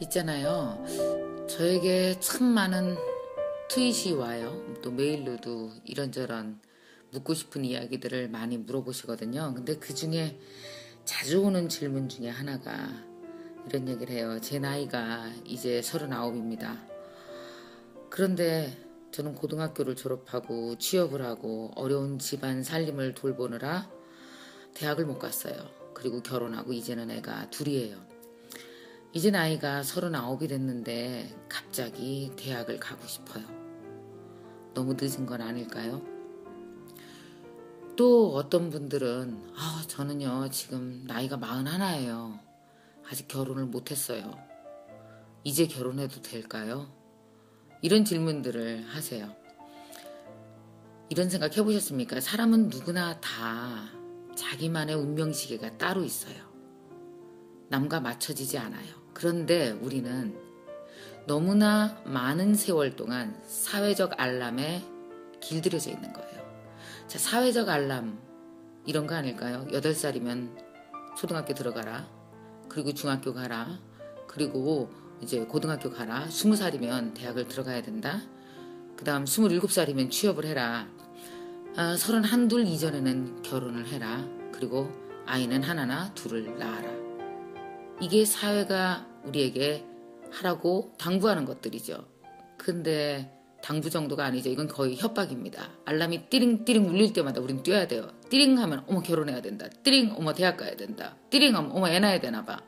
있잖아요. 저에게 참 많은 트윗이 와요. 또 메일로도 이런저런 묻고 싶은 이야기들을 많이 물어보시거든요. 근데 그 중에 자주 오는 질문 중에 하나가 이런 얘기를 해요. 제 나이가 이제 39입니다. 그런데 저는 고등학교를 졸업하고 취업을 하고 어려운 집안 살림을 돌보느라 대학을 못 갔어요. 그리고 결혼하고 이제는 애가 둘이에요. 이제 나이가 39이 됐는데 갑자기 대학을 가고 싶어요. 너무 늦은 건 아닐까요? 또 어떤 분들은 아, 저는요 지금 나이가 41예요. 아직 결혼을 못했어요. 이제 결혼해도 될까요? 이런 질문들을 하세요. 이런 생각 해보셨습니까? 사람은 누구나 다 자기만의 운명시계가 따로 있어요. 남과 맞춰지지 않아요. 그런데 우리는 너무나 많은 세월 동안 사회적 알람에 길들여져 있는 거예요. 자, 사회적 알람, 이런 거 아닐까요? 8살이면 초등학교 들어가라. 그리고 중학교 가라. 그리고 이제 고등학교 가라. 20살이면 대학을 들어가야 된다. 그 다음 27살이면 취업을 해라. 아, 31, 둘 이전에는 결혼을 해라. 그리고 아이는 하나나 둘을 낳아라. 이게 사회가 우리에게 하라고 당부하는 것들이죠. 근데 당부 정도가 아니죠. 이건 거의 협박입니다. 알람이 띠링띠링 울릴 때마다 우린 뛰어야 돼요. 띠링 하면 어머 결혼해야 된다. 띠링 어머 대학 가야 된다. 띠링 하면 어머 애 낳아야 되나 봐.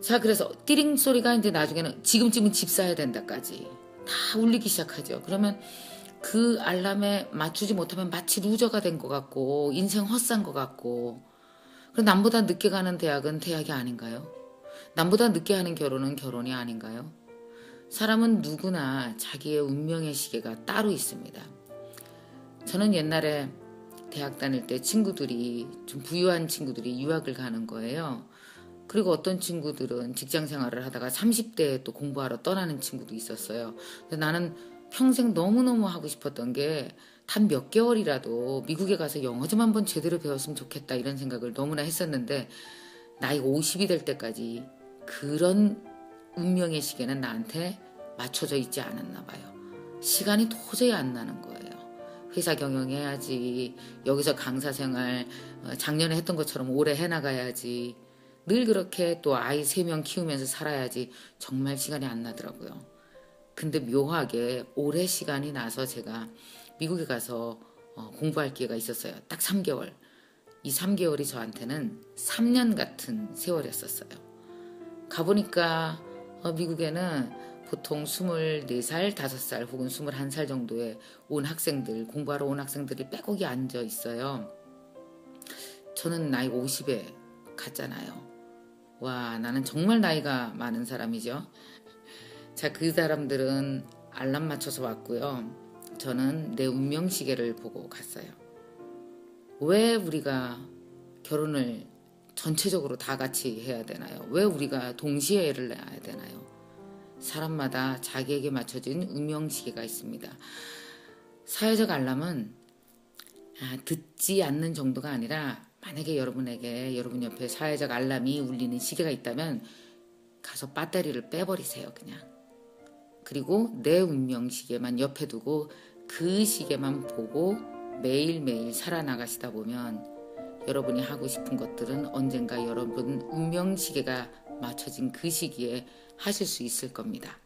자 그래서 띠링 소리가 이제 나중에는 지금쯤은 집 사야 된다까지 다 울리기 시작하죠. 그러면 그 알람에 맞추지 못하면 마치 루저가 된 것 같고 인생 헛산 것 같고 그럼 남보다 늦게 가는 대학은 대학이 아닌가요? 남보다 늦게 하는 결혼은 결혼이 아닌가요? 사람은 누구나 자기의 운명의 시계가 따로 있습니다. 저는 옛날에 대학 다닐 때 친구들이 좀 부유한 친구들이 유학을 가는 거예요. 그리고 어떤 친구들은 직장 생활을 하다가 30대에 또 공부하러 떠나는 친구도 있었어요. 근데 나는 평생 너무너무 하고 싶었던 게 단 몇 개월이라도 미국에 가서 영어 좀 한번 제대로 배웠으면 좋겠다 이런 생각을 너무나 했었는데 나이가 50이 될 때까지 그런 운명의 시계는 나한테 맞춰져 있지 않았나 봐요. 시간이 도저히 안 나는 거예요. 회사 경영해야지. 여기서 강사 생활 어, 작년에 했던 것처럼 오래 해나가야지. 늘 그렇게 또 아이 세 명 키우면서 살아야지. 정말 시간이 안 나더라고요. 근데 묘하게 오래 시간이 나서 제가 미국에 가서 어, 공부할 기회가 있었어요. 딱 3개월. 이 3개월이 저한테는 3년 같은 세월이었었어요. 가보니까 어, 미국에는 보통 24살, 5살 혹은 21살 정도에 온 학생들, 공부하러 온 학생들이 빼곡히 앉아 있어요. 저는 나이 50에 갔잖아요. 와, 나는 정말 나이가 많은 사람이죠. 자, 그 사람들은 알람 맞춰서 왔고요. 저는 내 운명 시계를 보고 갔어요. 왜 우리가 결혼을 전체적으로 다 같이 해야 되나요? 왜 우리가 동시에 애를 낳아야 되나요? 사람마다 자기에게 맞춰진 운명 시계가 있습니다. 사회적 알람은 아, 듣지 않는 정도가 아니라 만약에 여러분에게 여러분 옆에 사회적 알람이 울리는 시계가 있다면 가서 배터리를 빼버리세요 그냥. 그리고 내 운명시계만 옆에 두고 그 시계만 보고 매일매일 살아나가시다 보면 여러분이 하고 싶은 것들은 언젠가 여러분 운명시계가 맞춰진 그 시기에 하실 수 있을 겁니다.